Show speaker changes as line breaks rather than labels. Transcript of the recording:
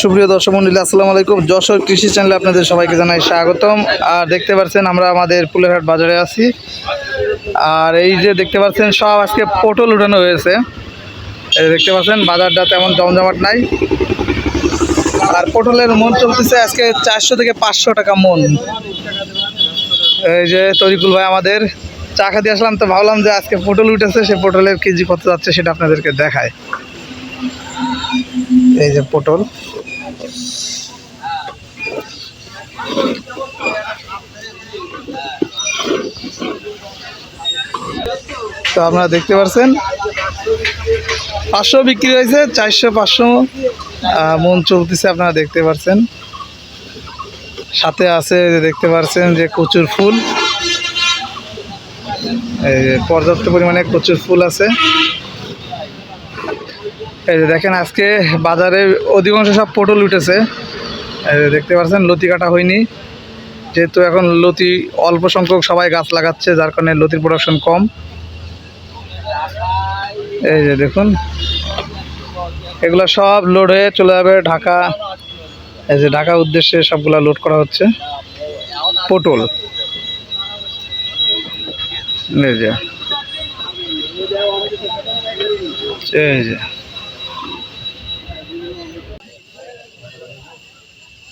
সুপ্রিয় দর্শক মন্ডলী, আসসালামু আলাইকুম। যশোর কৃষি চ্যানেলে আপনাদের সবাইকে জানাই স্বাগতম। আর দেখতে পাচ্ছেন, আমরা আমাদের ফুলেরহাট বাজারে আছি। আর এই যে দেখতে পাচ্ছেন, সব আজকে পটল উঠানো হয়েছে। দেখতে পাচ্ছেন, বাজারটা তেমন জমজমাট নাই। আর পটলের মন চলতেছে আজকে চারশো থেকে পাঁচশো টাকা মন। এই যে তরিকুল ভাই আমাদের চা খাতে আসলাম, তো ভাবলাম যে আজকে পটল উঠেছে, সে পটলের কেজি কত যাচ্ছে সেটা আপনাদেরকে দেখায়। এই যে পটল। তো আপনারা দেখতে পাচ্ছেন পাঁচশো বিক্রি হয়েছে, চারশো, পাঁচশো মন চলতেছে, আপনারা দেখতে পাচ্ছেন সাথে আছে দেখতে পাচ্ছেন যে কচুর ফুল। এই পর্যাপ্ত পরিমাণে কচুর ফুল আছে। এই যে দেখেন, আজকে বাজারে অধিকাংশ সব পটল উঠেছে। দেখতে পাচ্ছেন, লতি কাটা হয়নি। যেহেতু এখন লতি অল্প সংখ্যক সবাই গাছ লাগাচ্ছে, যার কারণে লতির প্রোডাকশন কম। এই যে দেখুন, এগুলো সব লোড হয়ে চলে যাবে ঢাকা। এই যে ঢাকা উদ্দেশ্যে সবগুলো লোড করা হচ্ছে। পটল। এই যে। এই যে।